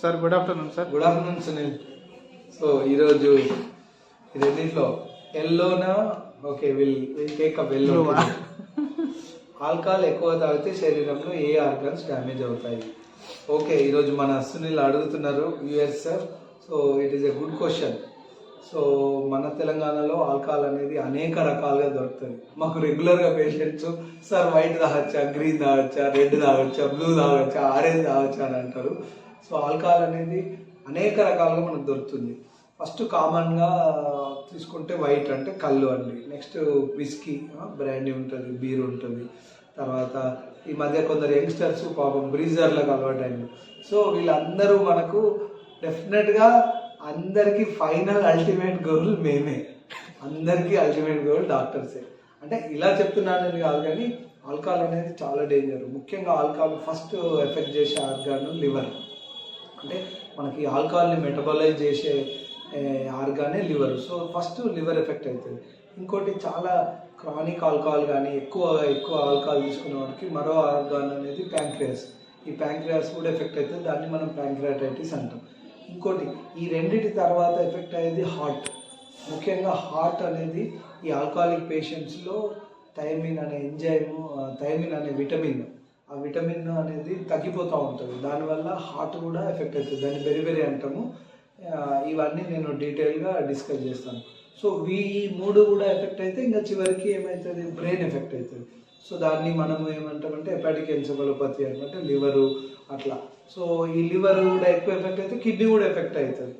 Sir good afternoon sir. Good afternoon Sunil. So ఈరోజు రెండిట్లో ఎల్లోనా? Okay will will take up yellow? Alcohol ఎక్కువ తాగితే శరీరంలో ఏ ఆర్గన్స్ డ్యామేజ్ అవుతాయి? ఓకే ఈరోజు మన సునీల్ అడుగుతున్నారు US sir. So it is a good question so మన తెలంగాణలో ఆల్కహాల్ అనేది అనేక రకాలుగా దొరుకుతుంది. మాకు రెగ్యులర్గా పేషెంట్స్ సార్ వైట్ తాగొచ్చా గ్రీన్ తాగొచ్చా రెడ్ తాగొచ్చా బ్లూ తాగొచ్చా ఆరెంజ్ తాగొచ్చా అని అంటారు. సో ఆల్కహాల్ అనేది అనేక రకాలుగా మనకు దొరుకుతుంది. ఫస్ట్ కామన్గా తీసుకుంటే వైట్ అంటే కళ్ళు అండి. నెక్స్ట్ విస్కీ బ్రాండీ ఉంటుంది బీర్ ఉంటుంది. తర్వాత ఈ మధ్య కొందరు యంగ్స్టర్స్ పాపం బ్రీజర్లకు అలవాటైంది. సో వీళ్ళందరూ మనకు డెఫినెట్గా అందరికీ ఫైనల్ అల్టిమేట్ గోల్ మేమే. అందరికీ అల్టిమేట్ గోల్ డాక్టర్సే. అంటే ఇలా చెప్తున్నానని కాదు కానీ ఆల్కహాల్ అనేది చాలా డేంజర్. ముఖ్యంగా ఆల్కహాల్ ఫస్ట్ ఎఫెక్ట్ చేసే ఆర్గాన్ లివర్. అంటే మనకి ఆల్కహాల్ని మెటబలైజ్ చేసే ఆర్గానే liver. So first liver effect అవుతుంది ఇంకోటి చాలా క్రానిక్ ఆల్కహాల్ కానీ ఎక్కువ ఎక్కువ ఆల్కహాల్ తీసుకునే వాడికి మరో ఆర్గాన్ అనేది ప్యాంక్రియాస్. ఈ ప్యాంక్రియాస్ కూడా ఎఫెక్ట్ అవుతుంది దాన్ని మనం ప్యాంక్రియాటైటిస్ అంటాం. ఇంకోటి ఈ రెండింటి తర్వాత ఎఫెక్ట్ అయ్యేది హార్ట్. ముఖ్యంగా హార్ట్ అనేది ఈ ఆల్కహాలిక్ పేషెంట్స్లో థైమిన్ అనే ఎంజైము థైమిన్ అనే విటమిన్. ఆ విటమిన్ అనేది తగ్గిపోతూ ఉంటుంది. దానివల్ల హార్ట్ కూడా ఎఫెక్ట్ అవుతుంది దాన్ని వెరీ వెరీ అంటాము. ఇవన్నీ నేను డీటెయిల్గా డిస్కస్ చేస్తాను. సో ఈ మూడు కూడా ఎఫెక్ట్ అయితే ఇంకా చివరికి ఏమవుతుంది బ్రెయిన్ ఎఫెక్ట్ అవుతుంది సో దాన్ని మనం ఏమంటామంటే హెపాటిక్ ఎన్సెఫలోపతి అంటే లివరు అట్లా. సో ఈ లివర్ కూడా ఎక్కువ ఎఫెక్ట్ అయితే కిడ్నీ కూడా ఎఫెక్ట్ అవుతుంది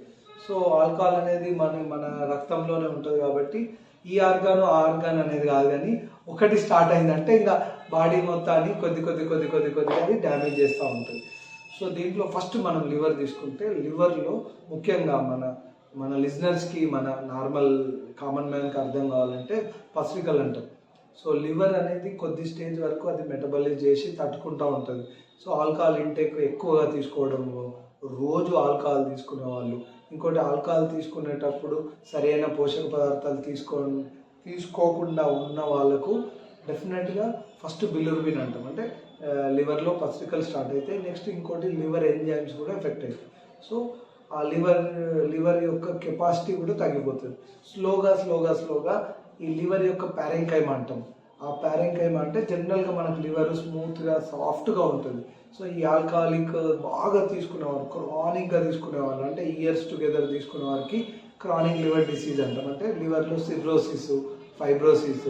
సో ఆల్కహాల్ అనేది మన మన రక్తంలోనే ఉంటుంది కాబట్టి ఈ ఆర్గాన్ ఆ ఆర్గాన్ అనేది కాదు కానీ ఒకటి స్టార్ట్ అయిందంటే ఇంకా బాడీ మొత్తాన్ని కొద్ది కొద్ది కొద్ది కొద్ది కొద్ది అది డ్యామేజ్ చేస్తూ ఉంటుంది. సో దీంట్లో ఫస్ట్ మనం లివర్ తీసుకుంటే లివర్లో ముఖ్యంగా మన మన లిజనర్స్కి మన నార్మల్ కామన్ మ్యాన్కి అర్థం కావాలంటే పసిరికలు అంటారు. సో లివర్ అనేది కొద్ది స్టేజ్ వరకు అది మెటబలైజ్ చేసి తట్టుకుంటూ ఉంటుంది. సో ఆల్కహాల్ ఇంటేక్ ఎక్కువగా తీసుకోవడం రోజు ఆల్కహాల్ తీసుకునే వాళ్ళు. ఇంకోటి ఆల్కహాల్ తీసుకునేటప్పుడు సరైన పోషక పదార్థాలు తీసుకో తీసుకోకుండా ఉన్న వాళ్ళకు డెఫినెట్గా ఫస్ట్ బిలిరుబిన్ అంటాం. అంటే లివర్లో పసికల్ స్టార్ట్ అయితే నెక్స్ట్ ఇంకోటి లివర్ ఎంజైమ్స్ కూడా ఎఫెక్ట్ అవుతాయి. సో ఆ లివర్ లివర్ యొక్క కెపాసిటీ కూడా తగ్గిపోతుంది. స్లోగా స్లోగా స్లోగా ఈ లివర్ యొక్క ప్యారెంకైమ్ అంటాం. ఆ ప్యారెంకైమ్ అంటే జనరల్గా మనకు లివర్ స్మూత్గా సాఫ్ట్గా ఉంటుంది. సో ఈ ఆల్కహాలిక్ బాగా తీసుకునేవారు క్రానిక్గా తీసుకునేవాళ్ళు. అంటే ఇయర్స్ టుగెదర్ తీసుకునే వారికి క్రానిక్ లివర్ డిసీజ్ అంటాం. అంటే లివర్లో సిర్రోసిస్ ఫైబ్రోసిస్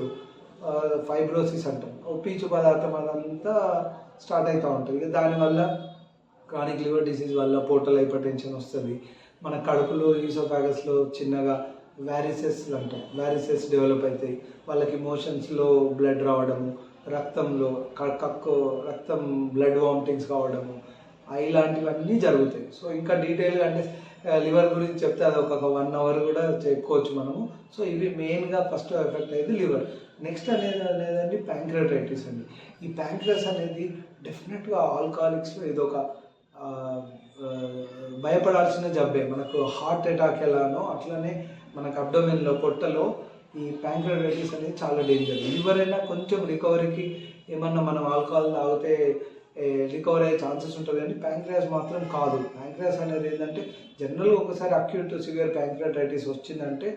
ఫైబ్రోసిస్ అంటాం. ఓ పీచు పదార్థం అదంతా స్టార్ట్ అవుతూ ఉంటుంది. దానివల్ల క్రానిక్ లివర్ డిసీజ్ వల్ల పోర్టల్ హైపర్ టెన్షన్ వస్తుంది. మన కడుపులో ఈసోఫాగస్లో చిన్నగా వ్యారిసెస్ అంటాం. వ్యారిసెస్ డెవలప్ అవుతాయి వాళ్ళకి మోషన్స్లో బ్లడ్ రావడము రక్తంలో క- కక్కు రక్తం బ్లడ్ వామిటింగ్స్ కావడము ఇలాంటివన్నీ జరుగుతాయి. సో ఇంకా డీటెయిల్గా అంటే లివర్ గురించి చెప్తే అది ఒక వన్ అవర్ కూడా చెప్పుకోవచ్చు మనము. సో ఇవి మెయిన్గా ఫస్ట్ ఎఫెక్ట్ అయ్యేది లివర్. నెక్స్ట్ అనేది అనేదండి ప్యాంక్రటైటిస్ అండి. ఈ ప్యాంక్రస్ అనేది డెఫినెట్గా ఆల్కహాలిక్స్లో ఇది ఒక భయపడాల్సిన జబ్బే. మనకు హార్ట్ అటాక్ ఎలానో అట్లనే మనకు అబ్డోమెన్లో పొట్టలో ఈ ప్యాంక్రటైటిస్ అనేది చాలా డేంజర్. లివర్ అయినా కొంచెం రికవరీకి ఏమన్నా మనం ఆల్కహాల్ తాగితే రికవర్ అయ్యే ఛాన్సెస్ ఉంటుంది. కానీ ప్యాంక్రియాస్ మాత్రం కాదు. ప్యాంక్రియాస్ అనేది ఏంటంటే జనరల్గా ఒకసారి అక్యూట్ సివియర్ ప్యాంక్రియాటైటిస్ వచ్చిందంటే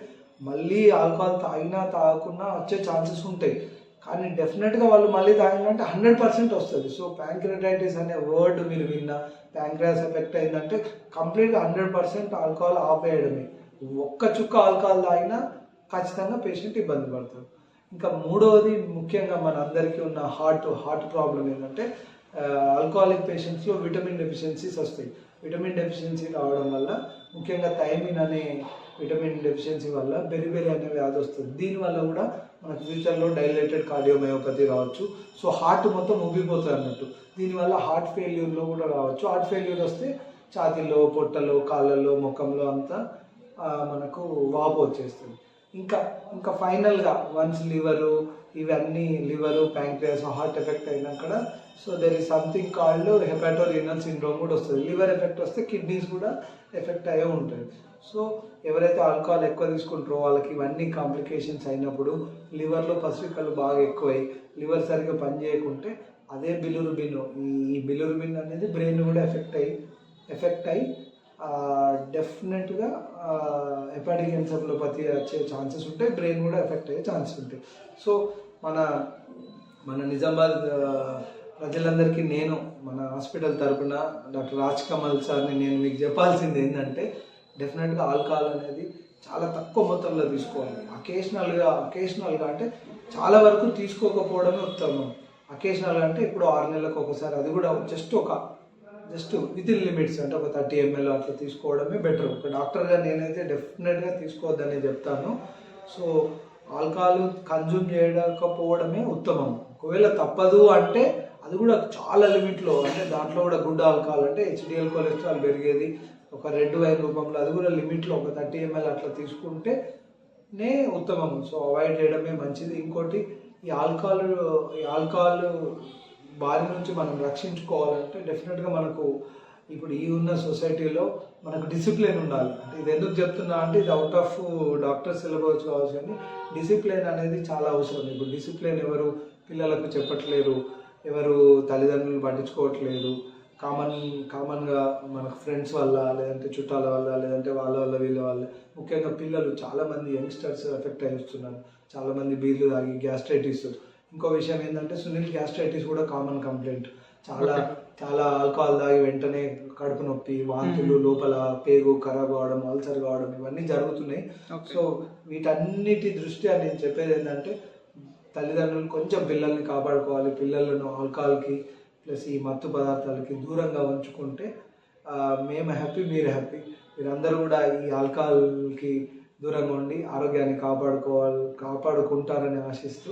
మళ్ళీ ఆల్కహాల్ తాగినా తాగకుండా వచ్చే ఛాన్సెస్ ఉంటాయి. కానీ డెఫినెట్గా వాళ్ళు మళ్ళీ తాగినంటే హండ్రెడ్ పర్సెంట్ వస్తుంది. సో ప్యాంక్రియాటైటిస్ అనే వర్డ్ మీరు విన్న ప్యాంక్రియాస్ ఎఫెక్ట్ అయిందంటే కంప్లీట్గా హండ్రెడ్ పర్సెంట్ ఆల్కహాల్ ఆపేయడమే ఒక్క చుక్క ఆల్కహాల్ తాగినా ఖచ్చితంగా పేషెంట్ ఇబ్బంది పడతారు. ఇంకా మూడవది ముఖ్యంగా మన అందరికీ ఉన్న హార్ట్ హార్ట్ ప్రాబ్లం ఏంటంటే ఆల్కహాలిక్ పేషెంట్స్లో విటమిన్ డెఫిషియన్సీస్ వస్తాయి. విటమిన్ డెఫిషియన్సీ రావడం వల్ల ముఖ్యంగా థైమిన్ అనే విటమిన్ డెఫిషియన్సీ వల్ల బెరిబెరి అనే వ్యాధి వస్తుంది. దీనివల్ల కూడా మనకు ఫ్యూచర్లో డైలేటెడ్ కార్డియోమయోపతి రావచ్చు. సో హార్ట్ మొత్తం ఉబ్బిపోతుంది అన్నట్టు. దీనివల్ల హార్ట్ ఫెయిల్యూర్లో కూడా రావచ్చు. హార్ట్ ఫెయిల్యూర్ వస్తే ఛాతీలో పొట్టలో కాళ్ళలో ముఖంలో అంతా మనకు వాపు వచ్చేస్తుంది. ఇంకా ఇంకా ఫైనల్గా వన్స్ లివరు ఇవన్నీ లివరు ప్యాంక్రియాస్ హార్ట్ ఎఫెక్ట్ అయినాక so there is something called hepatorenal syndrome కూడా వస్తుంది. లివర్ ఎఫెక్ట్ వస్తే కిడ్నీస్ కూడా ఎఫెక్ట్ అయ్యే ఉంటుంది. సో ఎవరైతే ఆల్కహాల్ ఎక్కువ తీసుకుంటారో వాళ్ళకి ఇవన్నీ కాంప్లికేషన్స్ అయినప్పుడు లివర్లో పసిరికలు బాగా ఎక్కువై లివర్ సరిగ్గా పనిచేయకుంటే అదే బిలురుబిన్ ఈ బిలురుబిన్ అనేది బ్రెయిన్ కూడా ఎఫెక్ట్ అయ్యి ఎఫెక్ట్ అయ్యి డెఫినెట్గా హెపాటిక్ ఎన్సెఫలోపతి వచ్చే ఛాన్సెస్ ఉంటాయి బ్రెయిన్ కూడా ఎఫెక్ట్ అయ్యే ఛాన్సెస్ ఉంటాయి. సో మన మన నిజామాబాద్ ప్రజలందరికీ నేను మన హాస్పిటల్ తరపున డాక్టర్ రాజ్ కమల్ సార్ని నేను మీకు చెప్పాల్సింది ఏంటంటే డెఫినెట్గా ఆల్కహాల్ అనేది చాలా తక్కువ మొత్తంలో తీసుకోవాలి. అకేషనల్గా అకేషనల్గా అంటే చాలా వరకు తీసుకోకపోవడమే ఉత్తమం. అకేషనల్ అంటే ఇప్పుడు ఆరు నెలలకు ఒకసారి అది కూడా జస్ట్ ఒక జస్ట్ విత్ ఇన్ లిమిట్స్ అంటే ఒక థర్టీ ఎంఎల్ అట్లా తీసుకోవడమే బెటర్ ఒక డాక్టర్గా నేనైతే డెఫినెట్గా తీసుకోవద్దని చెప్తాను. సో ఆల్కహాల్ కన్జ్యూమ్ చేయకపోవడమే ఉత్తమం. ఒకవేళ తప్పదు అంటే అది కూడా చాలా లిమిట్లో అంటే దాంట్లో కూడా గుడ్ ఆల్కహాల్ అంటే హెచ్డిఎల్ కొలెస్ట్రాల్ పెరిగేది. ఒక రెడ్ వైన్ రూపంలో అది కూడా లిమిట్లో ఒక థర్టీ ఎంఎల్ అట్లా తీసుకుంటే నే ఉత్తమం. సో అవాయిడ్ చేయడమే మంచిది. ఇంకోటి ఈ ఆల్కహాల్ ఈ ఆల్కహాల్ బారి నుంచి మనం రక్షించుకోవాలంటే డెఫినెట్గా మనకు ఇప్పుడు ఈ ఉన్న సొసైటీలో మనకు డిసిప్లిన్ ఉండాలి. అంటే ఇది ఎందుకు చెప్తున్నా అంటే ఇది అవుట్ ఆఫ్ డాక్టర్ సిలబస్ కావచ్చు కానీ డిసిప్లిన్ అనేది చాలా అవసరం. ఇప్పుడు డిసిప్లిన్ ఎవరు పిల్లలకు చెప్పట్లేరు ఎవరు తల్లిదండ్రులు పట్టించుకోవట్లేదు కామన్ కామన్గా మనకు ఫ్రెండ్స్ వల్ల లేదంటే చుట్టాల వల్ల లేదంటే వాళ్ళ వల్ల వీళ్ళ వల్ల. ముఖ్యంగా పిల్లలు చాలామంది యంగ్స్టర్స్ ఎఫెక్ట్ అయ్యిస్తున్నారు చాలామంది బీర్లు తాగి గ్యాస్ట్రైటిస్ ఇంకో విషయం ఏంటంటే సునీల్ గ్యాస్ట్రైటిస్ కూడా కామన్ కంప్లైంట్. చాలా చాలా ఆల్కహాల్ తాగి వెంటనే కడుపు నొప్పి వాంతులు లోపల పేగు ఖరాబ్ కావడం అల్సర్ కావడం ఇవన్నీ జరుగుతున్నాయి. సో వీటన్నిటి దృష్ట్యా నేను చెప్పేది ఏంటంటే తల్లిదండ్రులు కొంచెం పిల్లల్ని కాపాడుకోవాలి. పిల్లలను ఆల్కహాల్కి ప్లస్ ఈ మత్తు పదార్థాలకి దూరంగా ఉంచుకుంటే మేము హ్యాపీ మీరు హ్యాపీ. మీరందరూ కూడా ఈ ఆల్కహాల్కి దూరంగా ఉండి ఆరోగ్యాన్ని కాపాడుకోవాలి కాపాడుకుంటారని ఆశిస్తూ